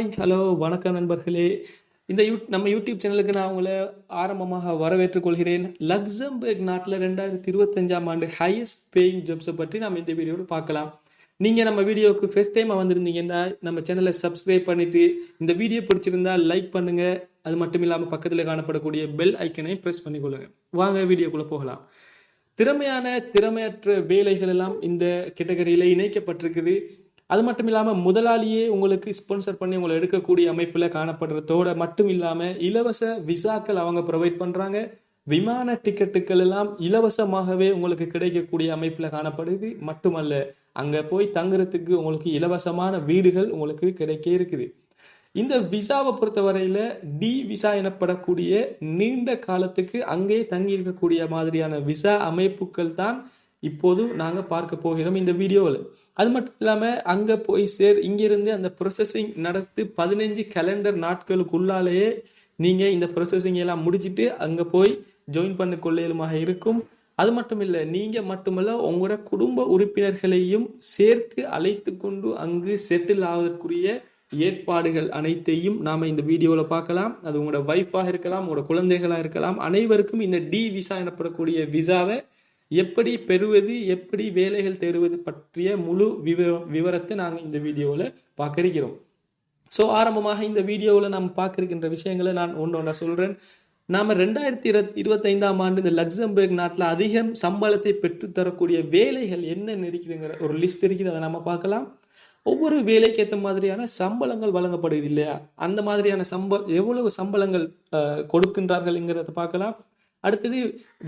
Hi hello வணக்கம் நண்பர்களே. இந்த யூ நம்ம யூடியூப் சேனலுக்கு நான் உங்களை ஆரம்பமாக வரவேற்றுக் கொள்கிறேன். லக்சம்பர்க் நாட்டில் ரெண்டாயிரத்தி இருபத்தஞ்சாம் ஆண்டு ஹையஸ்ட் பேயிங் ஜாப்ஸை பற்றி நம்ம இந்த வீடியோவில் பார்க்கலாம். நீங்கள் நம்ம வீடியோவுக்கு ஃபஸ்ட் டைமாக வந்திருந்தீங்கன்னா நம்ம சேனலை சப்ஸ்கிரைப் பண்ணிவிட்டு இந்த வீடியோ பிடிச்சிருந்தா லைக் பண்ணுங்கள் அது மட்டும் இல்லாமல் பக்கத்தில் காணப்படக்கூடிய பெல் ஐக்கனை ப்ரெஸ் பண்ணிக்கொள்ளுங்கள் வாங்க வீடியோக்குள்ளே போகலாம். திறமையான திறமையற்ற வேலைகள் எல்லாம் இந்த கேட்டகரியில் இணைக்கப்பட்டிருக்குது. அது மட்டும் இல்லாமல் முதலாளியே உங்களுக்கு ஸ்பான்சர் பண்ணி உங்களை எடுக்கக்கூடிய அமைப்பில் காணப்படுறதோட மட்டும் இல்லாமல் இலவச விசாக்கள் அவங்க ப்ரொவைட் பண்ணுறாங்க விமான டிக்கெட்டுகள் எல்லாம் இலவசமாகவே உங்களுக்கு கிடைக்கக்கூடிய அமைப்பில் காணப்படுது. மட்டுமல்ல அங்கே போய் தங்குறதுக்கு உங்களுக்கு இலவசமான வீடுகள் உங்களுக்கு கிடைக்க இருக்குது. இந்த விசாவை பொறுத்தவரையில் டி விசா எனப்படக்கூடிய நீண்ட காலத்துக்கு அங்கே தங்கி இருக்கக்கூடிய மாதிரியான விசா அமைப்புகள் தான் இப்போது நாங்கள் பார்க்க போகிறோம் இந்த வீடியோவில். அது மட்டும் இல்லாமல் அங்கே போய் சேர் இங்கிருந்து அந்த ப்ரொசஸிங் நடத்து பதினஞ்சு கேலண்டர் நாட்களுக்குள்ளாலேயே நீங்கள் இந்த ப்ரொசஸிங் எல்லாம் முடிச்சுட்டு அங்கே போய் ஜாயின் பண்ண கொள்ளையிலுமாக இருக்கும். அது மட்டும் இல்லை நீங்கள் மட்டுமல்ல உங்களோட குடும்ப உறுப்பினர்களையும் சேர்த்து அழைத்து கொண்டு அங்கு செட்டில் ஆவதற்குரிய ஏற்பாடுகள் அனைத்தையும் நாம் இந்த வீடியோவில் பார்க்கலாம். அது உங்களோட ஒய்ஃபாக இருக்கலாம் உங்களோட குழந்தைகளாக இருக்கலாம் அனைவருக்கும் இந்த டி விசா எனப்படக்கூடிய விசாவை எப்படி பெறுவது எப்படி வேலைகள் தேடுவது பற்றிய முழு விவர விவரத்தை நாங்கள் இந்த வீடியோவில் பார்க்க இருக்கிறோம் ஸோ ஆரம்பமாக இந்த வீடியோவில் நாம் பார்க்குறக்கின்ற விஷயங்களை நான் ஒன்று ஒன்றா சொல்கிறேன் நாம் ரெண்டாயிரத்தி இருபத் இருபத்தைந்தாம் ஆண்டு இந்த லக்சம்பர்க் நாட்டில் அதிகம் சம்பளத்தை பெற்றுத்தரக்கூடிய வேலைகள் என்னென்ன இருக்குதுங்கிற ஒரு லிஸ்ட் இருக்குது அதை நம்ம பார்க்கலாம். ஒவ்வொரு வேலைக்கு ஏற்ற மாதிரியான சம்பளங்கள் வழங்கப்படுது இல்லையா? அந்த மாதிரியான சம்பள எவ்வளவு சம்பளங்கள் கொடுக்கின்றார்கள்ங்கிறத பார்க்கலாம். அடுத்தது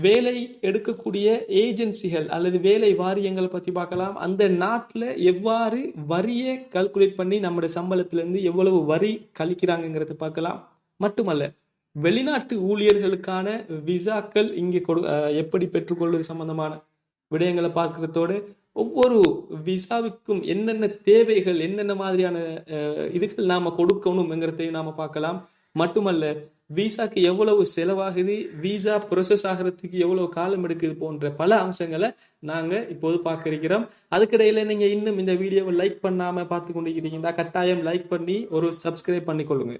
வேலை எடுக்கக்கூடிய ஏஜென்சிகள் அல்லது வேலை வாரியங்களை பற்றி பார்க்கலாம். அந்த நாட்டில் எவ்வாறு வரியை கால்குலேட் பண்ணி நம்முடைய சம்பளத்திலேருந்து எவ்வளவு வரி கழிக்கிறாங்கங்கிறத பார்க்கலாம். மட்டுமல்ல வெளிநாட்டு ஊழியர்களுக்கான விசாக்கள் இங்கே கொடு எப்படி பெற்றுக்கொள்வது சம்பந்தமான விடயங்களை பார்க்கறதோடு ஒவ்வொரு விசாவுக்கும் என்னென்ன தேவைகள் என்னென்ன மாதிரியான இதுகள் நாம் கொடுக்கணுங்கிறதையும் நாம் பார்க்கலாம். மட்டுமல்ல விசாக்கு எவ்வளவு செலவாகுது விசா ப்ரொசஸ் ஆகிறதுக்கு எவ்வளவு காலம் எடுக்குது போன்ற பல அம்சங்களை நாங்கள் இப்போது பார்க்க இருக்கிறோம் நீங்கள் இன்னும் இந்த வீடியோவை லைக் பண்ணாமல் பார்த்து கொண்டிருக்கிறீங்கன்னா கட்டாயம் லைக் பண்ணி ஒரு சப்ஸ்கிரைப் பண்ணிக்கொள்ளுங்க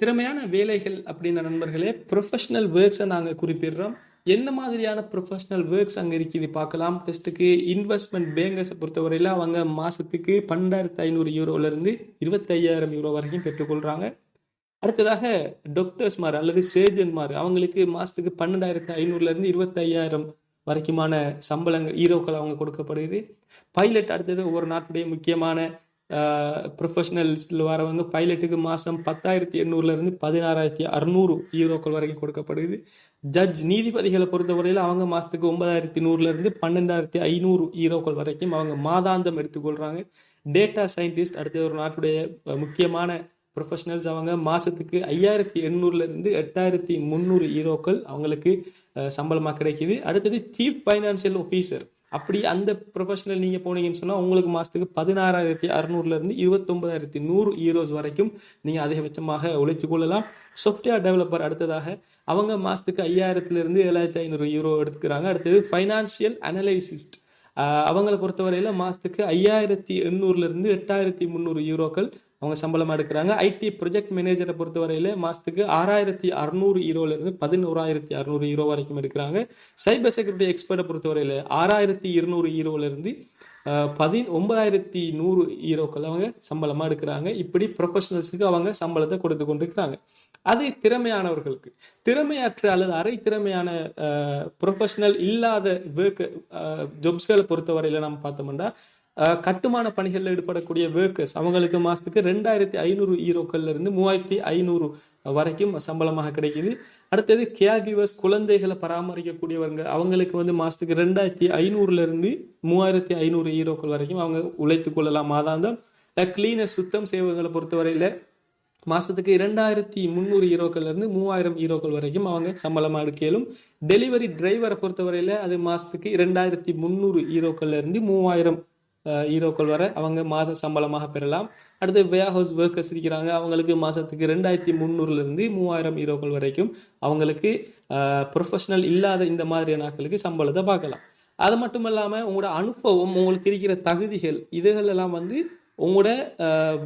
திறமையான வேலைகள் அப்படின்ற நண்பர்களே ப்ரொஃபஷனல் ஒர்க்ஸை நாங்கள் குறிப்பிடுறோம். என்ன மாதிரியான ப்ரொஃபஷனல் ஒர்க்ஸ் அங்கே இருக்குது பார்க்கலாம். ஃபஸ்ட்டுக்கு இன்வெஸ்ட்மெண்ட் பேங்கர்ஸை பொறுத்தவரையில் அவங்க மாதத்துக்கு பன்னெண்டாயிரத்து ஐநூறு யூரோலேருந்து இருபத்தையாயிரம் யூரோ வரைக்கும் பெற்றுக்கொள்கிறாங்க அடுத்ததாக டாக்டர்ஸ்மார் அல்லது சேர்ஜன்மார் அவங்களுக்கு மாதத்துக்கு பன்னெண்டாயிரத்து ஐநூறுலேருந்து இருபத்தையாயிரம் வரைக்குமான சம்பளங்கள் ஹீரோக்கள் அவங்க கொடுக்கப்படுது. பைலட் அடுத்தது ஒவ்வொரு நாட்டுடைய முக்கியமான ப்ரொஃபஷனல்ஸில் வரவங்க பைலட்டுக்கு மாதம் பத்தாயிரத்தி எண்ணூறுலேருந்து பதினாறாயிரத்தி அறநூறு ஹீரோக்கள் வரைக்கும் கொடுக்கப்படுது. ஜட்ஜ் நீதிபதிகளை பொறுத்தவரையில் அவங்க மாதத்துக்கு ஒன்பதாயிரத்தி நூறுலேருந்து பன்னெண்டாயிரத்தி ஐநூறு ஹீரோக்கள் வரைக்கும் அவங்க மாதாந்தம் எடுத்துக்கொள்கிறாங்க டேட்டா சயின்டிஸ்ட் அடுத்த ஒரு நாட்டுடைய முக்கியமான ப்ரொஃபஷனல்ஸ் அவங்க மாதத்துக்கு ஐயாயிரத்தி எண்ணூறுலேருந்து எட்டாயிரத்தி முந்நூறு ஹீரோக்கள் அவங்களுக்கு சம்பளமாக கிடைக்கிது. அடுத்தது சீஃப் ஃபைனான்சியல் ஆஃபீஸர் அப்படி அந்த ப்ரொஃபஷனல் நீங்கள் போனீங்கன்னு சொன்னால் உங்களுக்கு மாதத்துக்கு பதினாறாயிரத்தி அறநூறுலேருந்து இருபத்தொம்பதாயிரத்தி நூறு ஹீரோஸ் வரைக்கும் நீங்கள் அதிகபட்சமாக உழைத்து கொள்ளலாம். சாஃப்ட்வேர் டெவலப்பர் அடுத்ததாக அவங்க மாதத்துக்கு ஐயாயிரத்துலேருந்து ஏழாயிரத்தி ஐநூறு ஹீரோ எடுத்துக்கிறாங்க. அடுத்தது ஃபைனான்ஷியல் அனலைசிஸ்ட் அவங்கள பொறுத்தவரையில் மாதத்துக்கு ஐயாயிரத்தி எண்ணூறுலேருந்து எட்டாயிரத்தி முந்நூறு யூரோக்கள் அவங்க சம்பளமாக எடுக்கிறாங்க. ஐடி ப்ரொஜெக்ட் மேனேஜரை பொறுத்தவரையில் மாதத்துக்கு ஆறாயிரத்தி அறநூறு ஈரோலேருந்து பதினோராயிரத்தி அறநூறு ஹீரோ வரைக்கும் எடுக்கிறாங்க. சைபர் செக்யூரிட்டி எக்ஸ்பர்ட்டை பொறுத்தவரையில் ஆறாயிரத்தி இருநூறு ஹீரோலேருந்து பதி ஒன்பதாயிரத்தி நூறு ஹீரோக்கள் அவங்க சம்பளமாக எடுக்கிறாங்க. இப்படி ப்ரொஃபஷனல்ஸுக்கு அவங்க சம்பளத்தை கொடுத்து கொண்டிருக்கிறாங்க. அது திறமையானவர்களுக்கு. திறமையற்ற அல்லது அரை திறமையான ப்ரொஃபஷனல் இல்லாத ஒர்க் ஜொப்ஸ்களை பொறுத்தவரையில் நம்ம பார்த்தோம்னா கட்டுமான பணிகளில் ஈடுபடக்கூடிய ஒர்க்கர்ஸ் அவங்களுக்கு மாதத்துக்கு ரெண்டாயிரத்தி ஐநூறு ஈரோக்கள்ல இருந்து மூவாயிரத்தி ஐநூறு வரைக்கும் சம்பளமாக கிடைக்குது. அடுத்தது கேர் கிவர்ஸ் குழந்தைகளை பராமரிக்கக்கூடியவங்க அவங்களுக்கு வந்து மாதத்துக்கு ரெண்டாயிரத்தி ஐநூறுல இருந்து மூவாயிரத்தி ஐநூறு ஈரோக்கள் வரைக்கும் அவங்க உழைத்து கொள்ளலாம். மாதாந்தம் கிளீனர் சுத்தம் செய்வங்களை பொறுத்தவரையில் மாதத்துக்கு இரண்டாயிரத்தி முந்நூறு ஈரோக்கள்லேருந்து மூவாயிரம் ஈரோக்கள் வரைக்கும் அவங்க சம்பளமாக எடுக்கலும். டெலிவரி டிரைவரை பொறுத்தவரையில் அது மாதத்துக்கு இரண்டாயிரத்தி முந்நூறு ஈரோக்கள்லேருந்து மூவாயிரம் ஹீரோக்கள் வர அவங்க மாத சம்பளமாக பெறலாம். அடுத்து வேர் ஹவுஸ் ஒர்க்கர்ஸ் இருக்கிறாங்க. அவங்களுக்கு மாதத்துக்கு ரெண்டாயிரத்தி முந்நூறுலேருந்து மூவாயிரம் ஹீரோக்கள் வரைக்கும் அவங்களுக்கு ப்ரொஃபஷனல் இல்லாத இந்த மாதிரியான நாட்களுக்கு சம்பளத்தை பார்க்கலாம். அது மட்டும் இல்லாமல் உங்களோட அனுபவம் உங்களுக்கு இருக்கிற தகுதிகள் இதுகளெல்லாம் வந்து உங்களோட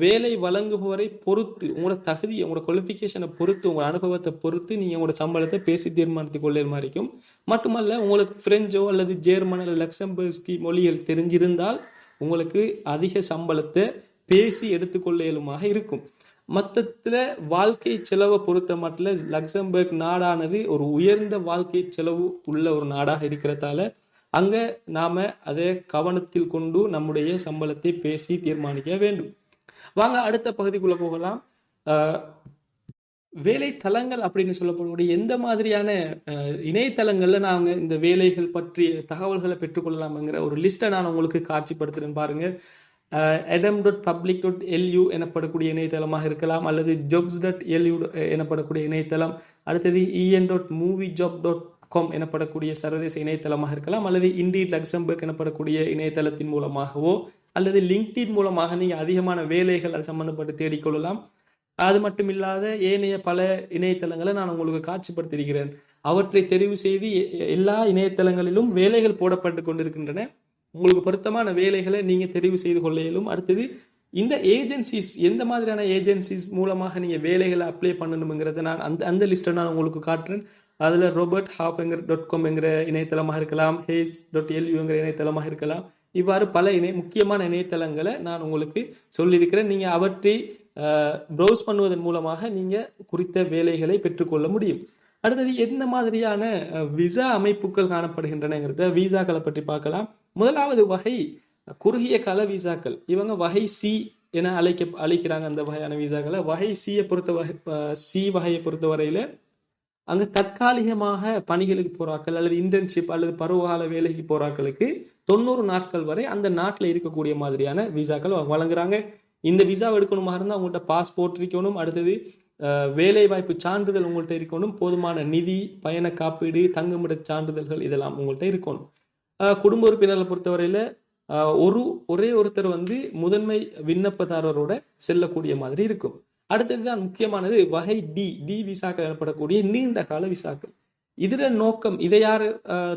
வேலை வழங்குபவரை பொறுத்து உங்களோட தகுதி உங்களோட குவாலிஃபிகேஷனை பொறுத்து உங்களோட அனுபவத்தை பொறுத்து நீங்கள் உங்களோட சம்பளத்தை பேசி தீர்மானித்து கொள்ள மாதிரி இருக்கும். மட்டுமல்ல உங்களுக்கு ஃப்ரெஞ்சோ அல்லது ஜெர்மன் அல்லது லக்சம்பர்ஸ்கி மொழிகள் தெரிஞ்சிருந்தால் உங்களுக்கு அதிக சம்பளத்தை பேசி எடுத்துக்கொள்ள இயலுமாக இருக்கும். மொத்தத்தில் வாழ்க்கை செலவை பொறுத்த மட்டும் லக்சம்பர்க் நாடானது ஒரு உயர்ந்த வாழ்க்கை செலவு உள்ள ஒரு நாடாக இருக்கிறதால அங்கே நாம் அதை கவனத்தில் கொண்டு நம்முடைய சம்பளத்தை பேசி தீர்மானிக்க வேண்டும். வாங்க அடுத்த பகுதிக்குள்ளே போகலாம். அஹ், வேலை தளங்கள் அப்படின்னு சொல்லப்படக்கூடிய எந்த மாதிரியான இணையதளங்களில் இணையதளங்கள்ல நாங்கள் இந்த வேலைகள் பற்றிய தகவல்களை பெற்றுக்கொள்ளலாம்ங்கிற ஒரு லிஸ்ட்டை நான் உங்களுக்கு காட்சிப்படுத்துறேன் பாருங்க. எடம் டாட் பப்ளிக் டாட் எல்யூ எனப்படக்கூடிய இணையதளமாக இருக்கலாம் அல்லது ஜாப்ஸ் டாட் எல்யூ எனப்படக்கூடிய இணையதளம் அடுத்தது EN dot movie job dot com எனப்படக்கூடிய சர்வதேச இணையதளமாக இருக்கலாம் அல்லது இண்டீட் லக்சம்பர்க் எனப்படக்கூடிய இணையதளத்தின் மூலமாகவோ அல்லது லிங்க்டின் மூலமாக நீங்கள் அதிகமான வேலைகள் அது சம்மந்தப்பட்டு தேடிக்கொள்ளலாம். அது மட்டும் இல்லாத ஏனைய பல இணையதளங்களை நான் உங்களுக்கு காட்சிப்படுத்தியிருக்கிறேன். அவற்றை தெரிவு செய்து எ- எல்லா இணையதளங்களிலும் வேலைகள் போடப்பட்டு கொண்டிருக்கின்றன. உங்களுக்கு பொருத்தமான வேலைகளை நீங்கள் தெரிவு செய்து கொள்ளையிலும். அடுத்தது இந்த ஏஜென்சிஸ் எந்த மாதிரியான ஏஜென்சிஸ் மூலமாக நீங்கள் வேலைகளை அப்ளை பண்ணணுங்கிறத நான் அந்த அந்த லிஸ்ட்டை நான் உங்களுக்கு காட்டுறேன். அதில் ரோபர்ட் ஹாப்ங்கிற டாட் காம்ங்கிற இணையதளமாக இருக்கலாம் ஹேஸ் டாட் எல்யூங்கிற இணையதளமாக இருக்கலாம். இவ்வாறு பல இணை முக்கியமான இணையதளங்களை நான் உங்களுக்கு சொல்லியிருக்கிறேன். நீங்கள் அவற்றை ப்ரௌஸ் பண்ணுவதன் மூலமாக நீங்கள் குறித்த வேலைகளை பெற்றுக்கொள்ள முடியும். அடுத்தது என்ன மாதிரியான விசா அமைப்புகள் காணப்படுகின்றனங்கிறத விசாக்களை பற்றி பார்க்கலாம். முதலாவது வகை குறுகிய கால விசாக்கள் இவங்க வகை சி என அழைக்க அழைக்கிறாங்க அந்த வகையான விசாக்களை வகை சியை பொறுத்த வகை சி வகையை பொறுத்த வரையில அங்கே தற்காலிகமாக பணிகளுக்கு போறாக்கள் அல்லது இன்டர்ன்ஷிப் அல்லது பருவகால வேலைக்கு போறாக்களுக்கு தொண்ணூறு நாட்கள் வரை அந்த நாட்டில் இருக்கக்கூடிய மாதிரியான விசாக்கள் அவங்க வழங்குறாங்க. இந்த விசா எடுக்கணுமா இருந்தால் உங்கள்கிட்ட பாஸ்போர்ட் இருக்கணும். அடுத்தது வேலைவாய்ப்பு சான்றிதழ் உங்கள்கிட்ட இருக்கணும். போதுமான நிதி பயண காப்பீடு தங்குமிட சான்றிதழ்கள் இதெல்லாம் உங்கள்கிட்ட இருக்கணும். குடும்ப உறுப்பினர்களை பொறுத்தவரையில் ஒரு ஒரே ஒருத்தர் வந்து முதன்மை விண்ணப்பதாரரோட செல்லக்கூடிய மாதிரி இருக்கும். அடுத்தது தான் முக்கியமானது வகை டி டி விசாக்கள் எனப்படக்கூடிய நீண்ட கால விசாக்கள். இதர நோக்கம் இதை யார்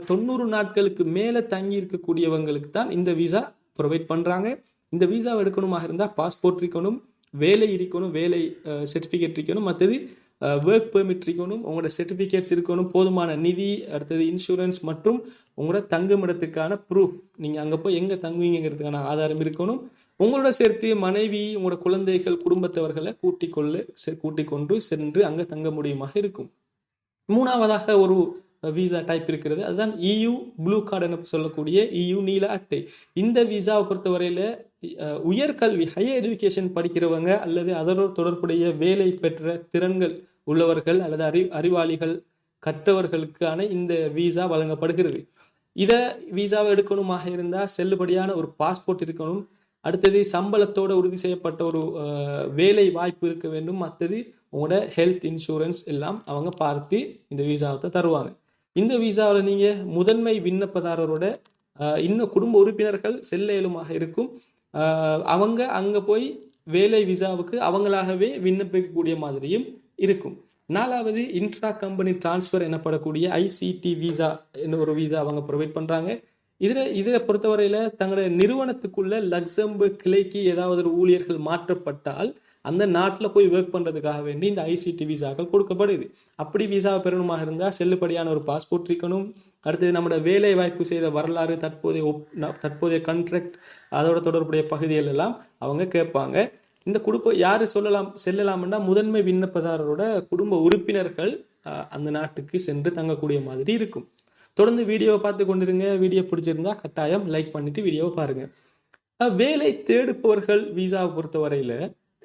தொண்ணூறு நாட்களுக்கு மேலே தங்கி இருக்கக்கூடியவங்களுக்கு தான் இந்த விசா ப்ரொவைட் பண்ணுறாங்க இந்த விசாவை எடுக்கணுமாக இருந்தால் பாஸ்போர்ட் இருக்கணும் வேலை இருக்கணும் வேலை சர்டிஃபிகேட் இருக்கணும் மற்றது ஒர்க் பெர்மிட் இருக்கணும் உங்களோட சர்டிஃபிகேட்ஸ் இருக்கணும் போதுமான நிதி அடுத்தது இன்சூரன்ஸ் மற்றும் உங்களோட தங்குமிடத்துக்கான ப்ரூஃப் நீங்கள் அங்கே போய் எங்கே தங்குவீங்கிறதுக்கான ஆதாரம் இருக்கணும். உங்களோட சேர்த்து மனைவி உங்களோட குழந்தைகள் குடும்பத்தவர்களை கூட்டிக் கொள்ள செ- கூட்டிக் கொண்டு சென்று அங்கே தங்க முடியுமாக இருக்கும். மூணாவதாக ஒரு விசா டைப் இருக்கிறது. அதுதான் இயு ப்ளூ கார்டு என சொல்லக்கூடிய இயு நீல அட்டை. இந்த விசாவை பொறுத்தவரையில் உயர்கல்வி ஹையர் எஜுகேஷன் படிக்கிறவங்க அல்லது அதனோடு தொடர்புடைய வேலை பெற்ற திறன்கள் உள்ளவர்கள் அல்லது அறி அறிவாளிகள் கற்றவர்களுக்கான இந்த விசா வழங்கப்படுகிறது. இதை விசாவை எடுக்கணுமாக இருந்தால் செல்லுபடியான ஒரு பாஸ்போர்ட் இருக்கணும். அடுத்தது சம்பளத்தோட உறுதி செய்யப்பட்ட ஒரு வேலை வாய்ப்பு இருக்க வேண்டும். மற்றது உங்களோட ஹெல்த் இன்சூரன்ஸ் எல்லாம் அவங்க பார்த்து இந்த விசாவை தருவாங்க. இந்த விசாவில் நீங்கள் முதன்மை விண்ணப்பதாரரோட இன்னும் குடும்ப உறுப்பினர்கள் செல்ல இயலுமாக இருக்கும். அவங்க அங்கே போய் வேலை விசாவுக்கு அவங்களாகவே விண்ணப்பிக்கக்கூடிய மாதிரியும் இருக்கும். நாலாவது இன்ட்ரா கம்பெனி டிரான்ஸ்ஃபர் எனப்படக்கூடிய ஐசிடி விசா என்ன ஒரு விசா அவங்க ப்ரொவைட் பண்ணுறாங்க இதில் இதில் பொறுத்தவரையில் தங்களுடைய நிறுவனத்துக்குள்ள லக்சம்பர்க் கிளைக்கு ஏதாவது ஒரு ஊழியர்கள் மாற்றப்பட்டால் அந்த நாட்டில் போய் ஒர்க் பண்ணுறதுக்காக வேண்டி இந்த ஐசிடி விசாக்கள் கொடுக்கப்படுது. அப்படி விசாவை பெறணுமாக இருந்தால் செல்லுபடியான ஒரு பாஸ்போர்ட் இருக்கணும். அடுத்தது நம்மளோட வேலை வாய்ப்பு செய்த வரலாறு தற்போதைய ஒப் தற்போதைய கான்ட்ராக்ட் அதோட தொடர்புடைய பகுதிகள் எல்லாம் அவங்க கேட்பாங்க. இந்த குடும்ப யார் சொல்லலாம் செல்லலாம்னா முதன்மை விண்ணப்பதாரரோட குடும்ப உறுப்பினர்கள் அந்த நாட்டுக்கு சென்று தங்கக்கூடிய மாதிரி இருக்கும். தொடர்ந்து வீடியோவை பார்த்து கொண்டிருங்க. வீடியோ பிடிச்சிருந்தா கட்டாயம் லைக் பண்ணிட்டு வீடியோவை பாருங்க. வேலை தேடுபவர்கள் விசாவை பொறுத்தவரையில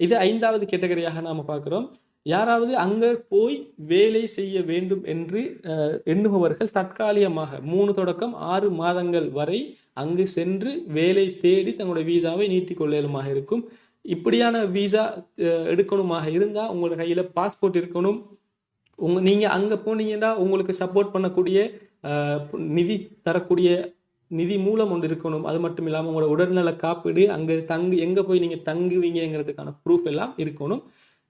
இது ஐந்தாவது கேட்டகரியாக நாம பார்க்குறோம். யாராவது அங்கே போய் வேலை செய்ய வேண்டும் என்று எண்ணுபவர்கள் தற்காலிகமாக மூணு தொடக்கம் ஆறு மாதங்கள் வரை அங்கு சென்று வேலை தேடி தங்களுடைய வீசாவை நீட்டிக் கொள்ளலுமாக இருக்கும். இப்படியான வீசா எடுக்கணுமாக இருந்தால் உங்களோட கையில் பாஸ்போர்ட் இருக்கணும். உங்க நீங்க அங்க போனீங்கன்னா உங்களுக்கு சப்போர்ட் பண்ணக்கூடிய நிதி தரக்கூடிய நிதி மூலம் ஒன்று இருக்கணும். அது மட்டும் இல்லாமல் உங்களோட உடல்நல காப்பீடு அங்கே தங்கு எங்கே போய் நீங்கள் தங்குவீங்கிறதுக்கான ப்ரூஃப் எல்லாம் இருக்கணும்.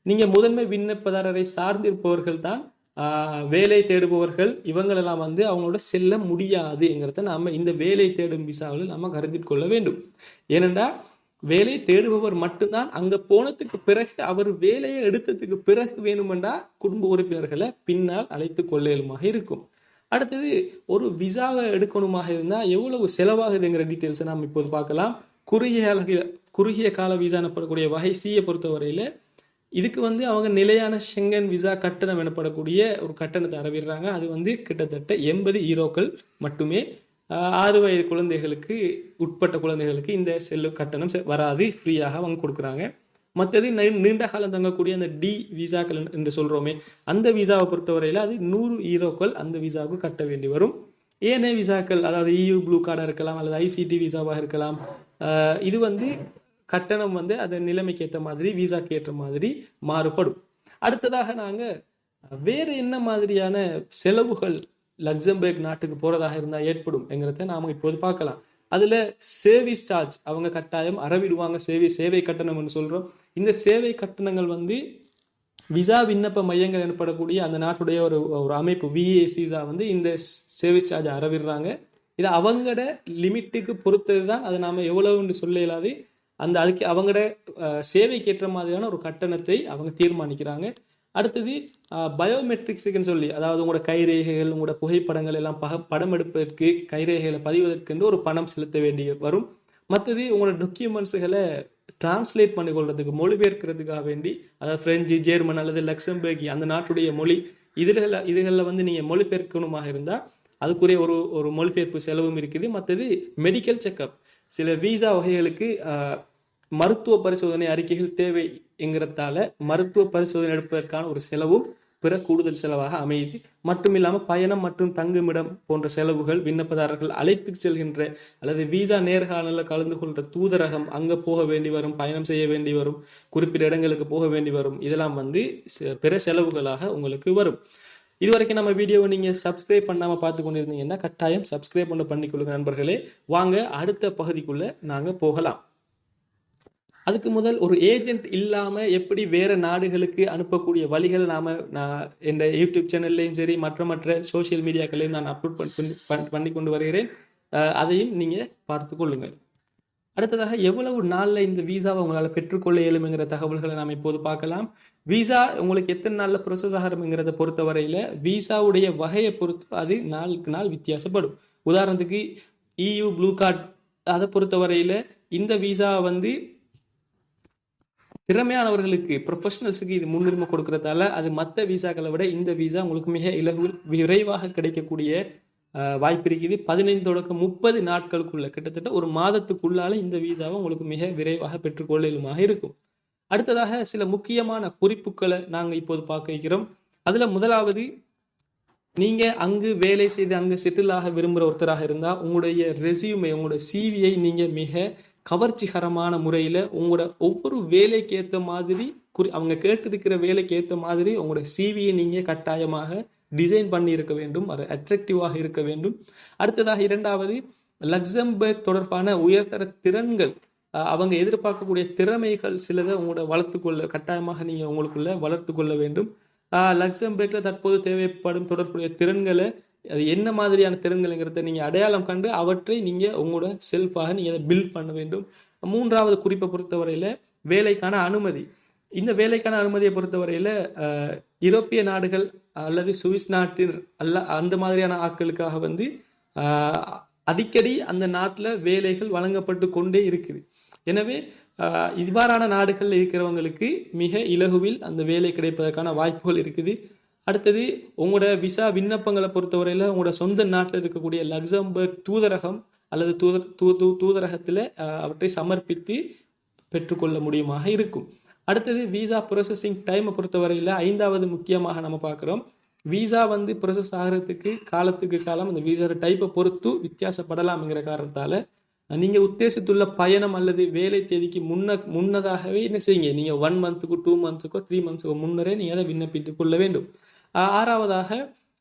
நீங்கள் முதன்மை விண்ணப்பதாரரை சார்ந்திருப்பவர்கள் தான் வேலை தேடுபவர்கள். இவங்களெல்லாம் வந்து அவங்களோட செல்ல முடியாதுங்கிறத நம்ம இந்த வேலை தேடும் விசாவில் நம்ம கருத்தில் கொள்ள வேண்டும். ஏனென்றா வேலை தேடுபவர் மட்டும்தான் அங்க போனதுக்கு பிறகு அவர் வேலையை எடுத்ததுக்கு பிறகு வேணுமெண்டா குடும்ப உறுப்பினர்களை பின்னால் அழைத்து கொள்ளையலுமாக இருக்கும். அடுத்தது ஒரு விசாவை எடுக்கணுமாக இருந்தால் எவ்வளவு செலவாகுதுங்கிற டீட்டெயில்ஸை நாம் இப்போது பார்க்கலாம். குறுகிய அளவில் குறுகிய கால விசா எனப்படக்கூடிய வகை சியை பொறுத்தவரையில் இதுக்கு வந்து அவங்க நிலையான ஷெங்கன் விசா கட்டணம் எனப்படக்கூடிய ஒரு கட்டணத்தை அறவிடுறாங்க. அது வந்து கிட்டத்தட்ட எண்பது ஈரோக்கள் மட்டுமே ஆறு வயது குழந்தைகளுக்கு உட்பட்ட குழந்தைகளுக்கு இந்த செல்லு கட்டணம் செ- வராது ஃப்ரீயாக அவங்க கொடுக்குறாங்க. மற்றது நீ- நீண்ட காலம் தங்கக்கூடிய அந்த டி விசாக்கள் என்று சொல்கிறோமே அந்த விசாவை பொறுத்தவரையில் அது நூறு ஈரோக்கள் அந்த விசாவுக்கு கட்ட வேண்டி வரும். ஏனைய விசாக்கள் அதாவது இயூ ப்ளூ கார்டாக இருக்கலாம் அல்லது ஐசிடி விசாவாக இருக்கலாம் இது வந்து கட்டணம் வந்து அது நிலைமைக்கு ஏற்ற மாதிரி விசாக்கு ஏற்ற மாதிரி மாறுபடும். அடுத்ததாக நாங்கள் வேறு என்ன மாதிரியான செலவுகள் லக்சம்பர்க் நாட்டுக்கு போகிறதாக இருந்தால் ஏற்படும் என்கிறத நாம் இப்போது பார்க்கலாம். அதில் சேவிஸ் சார்ஜ் அவங்க கட்டாயம் அறவிடுவாங்க. சேவை சேவை கட்டணம்னு சொல்கிறோம் இந்த சேவை கட்டணங்கள் வந்து விசா விண்ணப்ப மையங்கள் எனப்படக்கூடிய அந்த நாட்டுடைய ஒரு ஒரு அமைப்பு விஏசிஸா வந்து இந்த சேவிஸ் சார்ஜ் அறவிடுறாங்க. இது அவங்களோட லிமிட்டுக்கு பொறுத்தது தான் அதை நாம் எவ்வளவுன்னு சொல்ல இயலாது. அந்த அதுக்கு அவங்களோட சேவைக்கு ஏற்ற மாதிரியான ஒரு கட்டணத்தை அவங்க தீர்மானிக்கிறாங்க. அடுத்தது பயோமெட்ரிக்ஸுக்குன்னு சொல்லி அதாவது உங்களோட கைரேகைகள் உங்களோட புகைப்படங்கள் எல்லாம் பக படம் எடுப்பதற்கு கைரேகைகளை பதிவதற்கென்று ஒரு பணம் செலுத்த வேண்டிய வரும். மற்றது உங்களோட டாக்குமெண்ட்ஸுகளை டிரான்ஸ்லேட் பண்ணி கொள்றதுக்கு மொழிபெயர்க்கிறதுக்காக வேண்டி அதாவது பிரெஞ்சு ஜெர்மன் அல்லது லக்சம்பர்கி அந்த நாட்டுடைய மொழி இதுகளில் இதுகளில் வந்து நீங்கள் மொழிபெயர்க்கணுமாக இருந்தால் அதுக்குரிய ஒரு ஒரு மொழிபெயர்ப்பு செலவும் இருக்குது. மற்றது மெடிக்கல் செக்கப் சில வீசா வகைகளுக்கு மருத்துவ பரிசோதனை அறிக்கைகள் தேவை என்கிறதால மருத்துவ பரிசோதனை எடுப்பதற்கான ஒரு செலவும் பிற கூடுதல் செலவாக அமையுது. மட்டும் இல்லாமல் பயணம் மற்றும் தங்குமிடம் போன்ற செலவுகள் விண்ணப்பதாரர்கள் அழைத்து செல்கின்ற அல்லது விசா நேர்காணலில் கலந்து கொள்கிற தூதரகம் அங்கே போக வேண்டி வரும் பயணம் செய்ய வேண்டி வரும் குறிப்பிட்ட இடங்களுக்கு போக வேண்டி வரும். இதெல்லாம் வந்து செ- பிற செலவுகளாக உங்களுக்கு வரும். இதுவரைக்கும் நம்ம வீடியோவை நீங்கள் சப்ஸ்கிரைப் பண்ணாமல் பார்த்து கொண்டிருந்தீங்கன்னா கட்டாயம் சப்ஸ்கிரைப் பண்ண பண்ணிக்கொள்ளுங்க நண்பர்களே. வாங்க அடுத்த பகுதிக்குள்ளே நாங்கள் போகலாம். அதுக்கு முதல் ஒரு ஏஜென்ட் இல்லாமல் எப்படி வேறு நாடுகளுக்கு அனுப்பக்கூடிய வழிகளை நாம் நான் என் யூடியூப் சேனல்லையும் சரி மற்ற மற்ற சோஷியல் மீடியாக்களையும் நான் அப்லோட் பண்ணி பண்ணி- கொண்டு வருகிறேன். அதையும் நீங்கள் பார்த்து கொள்ளுங்கள். அடுத்ததாக எவ்வளவு நாளில் இந்த விசாவை உங்களால் பெற்றுக்கொள்ள இயலும்ங்கிற தகவல்களை நாம் இப்போது பார்க்கலாம். விசா உங்களுக்கு எத்தனை நாளில் ப்ரொசஸ் ஆகுறமுங்கிறத பொறுத்த வரையில் விசாவுடைய வகையை பொறுத்து அது நாளுக்கு நாள் வித்தியாசப்படும். உதாரணத்துக்கு இயு ப்ளூ கார்ட் அதை பொறுத்தவரையில் இந்த விசா வந்து திறமையானவர்களுக்கு ப்ரொஃபஷனல்ஸுக்கு இது முன்னுரிமை கொடுக்கறதால அது மற்ற விசாக்களை விட இந்த விசா உங்களுக்கு மிக இலகுவில் விரைவாக கிடைக்கக்கூடிய வாய்ப்பு இருக்குது. பதினைந்து தொடக்கம் முப்பது நாட்களுக்குள்ள கிட்டத்தட்ட ஒரு மாதத்துக்குள்ளால இந்த விசாவை உங்களுக்கு மிக விரைவாக பெற்றுக்கொள்ளலுமாக இருக்கும். அடுத்ததாக சில முக்கியமான குறிப்புகளை நாங்கள் இப்போது பார்க்க வைக்கிறோம் அதில் முதலாவது நீங்கள் அங்கு வேலை செய்து அங்கு செட்டில் ஆக விரும்புகிற ஒருத்தராக இருந்தால் உங்களுடைய ரெசியூமை உங்களுடைய சிவியை நீங்கள் மிக கவர்ச்சிகரமான முறையில் உங்களோட ஒவ்வொரு வேலைக்கு ஏற்ற மாதிரி குறி அவங்க கேட்டிருக்கிற வேலைக்கு ஏற்ற மாதிரி உங்களோட சிவியை நீங்கள் கட்டாயமாக டிசைன் பண்ணி இருக்க வேண்டும் அது அட்ராக்டிவாக இருக்க வேண்டும். அடுத்ததாக இரண்டாவது லக்சம்பர்க் தொடர்பான உயர்தர திறன்கள் அவங்க எதிர்பார்க்கக்கூடிய திறமைகள் சிலதை உங்களோட வளர்த்துக்கொள்ள கட்டாயமாக நீங்கள் உங்களுக்குள்ள வளர்த்து கொள்ள வேண்டும். ஆஹ் தற்போது தேவைப்படும் தொடர்புடைய திறன்களை அது என்ன மாதிரியான திறன்கள்ங்கிறத நீங்கள் அடையாளம் கண்டு அவற்றை நீங்கள் உங்களோட செல்ஃபாக நீங்கள் அதை பில்ட் பண்ண வேண்டும். மூன்றாவது குறிப்பை பொறுத்தவரையில் வேலைக்கான அனுமதி. இந்த வேலைக்கான அனுமதியை பொறுத்தவரையில் ஆஹ், யூரோப்பிய நாடுகள் அல்லது சுவிஸ் நாட்டின் அல்ல அந்த மாதிரியான ஆட்களுக்காக வந்து அடிக்கடி அந்த நாட்டில் வேலைகள் வழங்கப்பட்டு கொண்டே இருக்குது. எனவே இவ்வாறான நாடுகளில் இருக்கிறவங்களுக்கு மிக இலகுவில் அந்த வேலை கிடைப்பதற்கான வாய்ப்புகள் இருக்குது. அடுத்தது உங்களோட விசா விண்ணப்பங்களை பொறுத்தவரையில் உங்களோட சொந்த நாட்டில் இருக்கக்கூடிய லக்சம்பர்க் தூதரகம் அல்லது தூதர் தூ தூ தூதரகத்தில் அவற்றை சமர்ப்பித்து பெற்றுக்கொள்ள முடியுமாக இருக்கும். அடுத்தது விசா ப்ரொசஸிங் டைமை பொறுத்தவரையில் ஐந்தாவது முக்கியமாக நம்ம பார்க்குறோம். விசா வந்து ப்ரொசஸ் ஆகிறதுக்கு காலத்துக்கு காலம் அந்த விசா டைப்பை பொறுத்து வித்தியாசப்படலாம்ங்கிற காரணத்தால் நீங்கள் உத்தேசித்துள்ள பயணம் அல்லது வேலை தேதிக்கு முன்ன முன்னதாகவே என்ன செய்யுங்க? நீங்கள் ஒன் மந்த்துக்கோ டூ மந்த்ஸுக்கோ த்ரீ மந்த்ஸுக்கோ முன்னரே நீங்கள் அதை விண்ணப்பித்துக் கொள்ள வேண்டும். ஆறாவதாக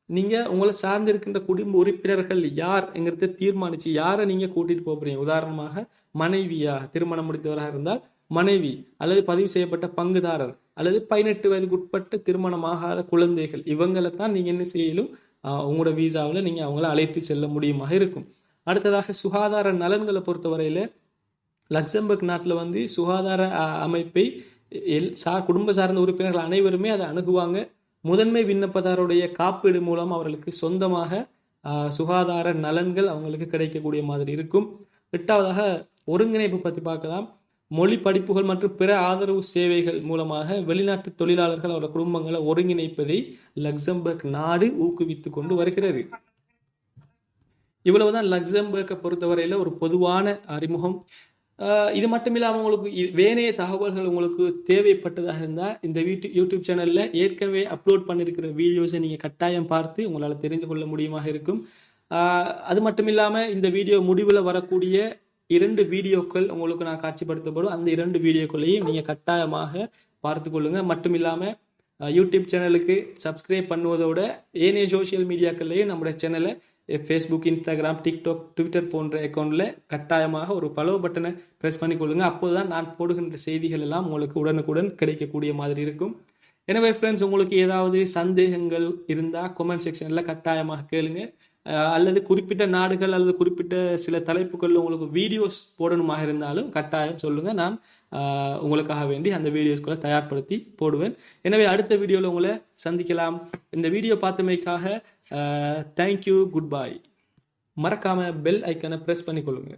நீங்கள் உங்களை சார்ந்திருக்கின்ற குடும்ப உறுப்பினர்கள் யார்ங்கிறத தீர்மானித்து யாரை நீங்கள் கூட்டிகிட்டு போகிறீங்க உதாரணமாக மனைவியா? திருமணம் முடித்தவராக இருந்தால் மனைவி அல்லது பதிவு செய்யப்பட்ட பங்குதாரர் அல்லது பதினெட்டு வயதுக்கு உட்பட்ட திருமணமாகாத குழந்தைகள். இவங்களை தான் நீங்கள் என்ன செய்யலும் உங்களோட வீசாவில் நீங்கள் அவங்கள அழைத்து செல்ல முடியுமாக இருக்கும். அடுத்ததாக சுகாதார நலன்களை பொறுத்தவரையில் லக்சம்பர்க் நாட்டில் வந்து சுகாதார அமைப்பை எல் சா குடும்ப சார்ந்த உறுப்பினர்கள் அனைவருமே அதை அணுகுவாங்க. முதன்மை விண்ணப்பதாருடைய காப்பீடு மூலம் அவர்களுக்கு சொந்தமாக சுகாதார நலன்கள் அவங்களுக்கு கிடைக்கக்கூடிய மாதிரி இருக்கும். எட்டாவதாக ஒருங்கிணைப்பு பற்றி பார்க்கலாம். மொழி படிப்புகள் மற்றும் பிற ஆதரவு சேவைகள் மூலமாக வெளிநாட்டு தொழிலாளர்கள் அவரோட குடும்பங்களை ஒருங்கிணைப்பதை லக்சம்பர்க் நாடு ஊக்குவித்து கொண்டு வருகிறது. இவ்வளவுதான் லக்சம்பர்க்கை பொறுத்தவரையில் ஒரு பொதுவான அறிமுகம். இது மட்டும் இல்லாமல் உங்களுக்கு வேணைய தகவல்கள் உங்களுக்கு தேவைப்பட்டதாக இருந்தால் இந்த வீட்டு யூடியூப் சேனலில் ஏற்கனவே அப்லோட் பண்ணியிருக்கிற வீடியோஸை நீங்கள் கட்டாயம் பார்த்து உங்களால் தெரிஞ்சு கொள்ள முடியுமாக இருக்கும். அது மட்டும் இல்லாமல் இந்த வீடியோ முடிவில் வரக்கூடிய இரண்டு வீடியோக்கள் உங்களுக்கு நான் காட்சிப்படுத்தப்படும். அந்த இரண்டு வீடியோக்களையும் நீங்கள் கட்டாயமாக பார்த்து கொள்ளுங்கள் மட்டும் இல்லாமல் யூடியூப் சேனலுக்கு சப்ஸ்கிரைப் பண்ணுவதோட ஏனைய சோஷியல் மீடியாக்கள்லேயும் நம்முடைய சேனலை ஃபேஸ்புக் இன்ஸ்டாகிராம் டிக்டாக் ட்விட்டர் போன்ற அக்கௌண்ட்டில் கட்டாயமாக ஒரு ஃபாலோ பட்டனை ப்ரெஸ் பண்ணிக்கொள்ளுங்க அப்போது தான் நான் போடுகின்ற செய்திகள் எல்லாம் உங்களுக்கு உடனுக்குடன் கிடைக்கக்கூடிய மாதிரி இருக்கும். எனவே ஃப்ரெண்ட்ஸ் உங்களுக்கு ஏதாவது சந்தேகங்கள் இருந்தால் கமெண்ட் செக்ஷனில் கட்டாயமாக கேளுங்க. அல்லது குறிப்பிட்ட நாடுகள் அல்லது குறிப்பிட்ட சில தலைப்புகளில் உங்களுக்கு வீடியோஸ் போடணுமாக இருந்தாலும் கட்டாயம் சொல்லுங்கள் நான் உங்களுக்காக வேண்டி அந்த வீடியோஸ்களை தயார்படுத்தி போடுவேன். எனவே அடுத்த வீடியோவில் உங்களை சந்திக்கலாம். இந்த வீடியோ பார்த்தமைக்காக தேங்க்யூ குட் பை மறக்காமல் பெல் ஐக்கனை ப்ரெஸ் பண்ணிக்கொள்ளுங்க.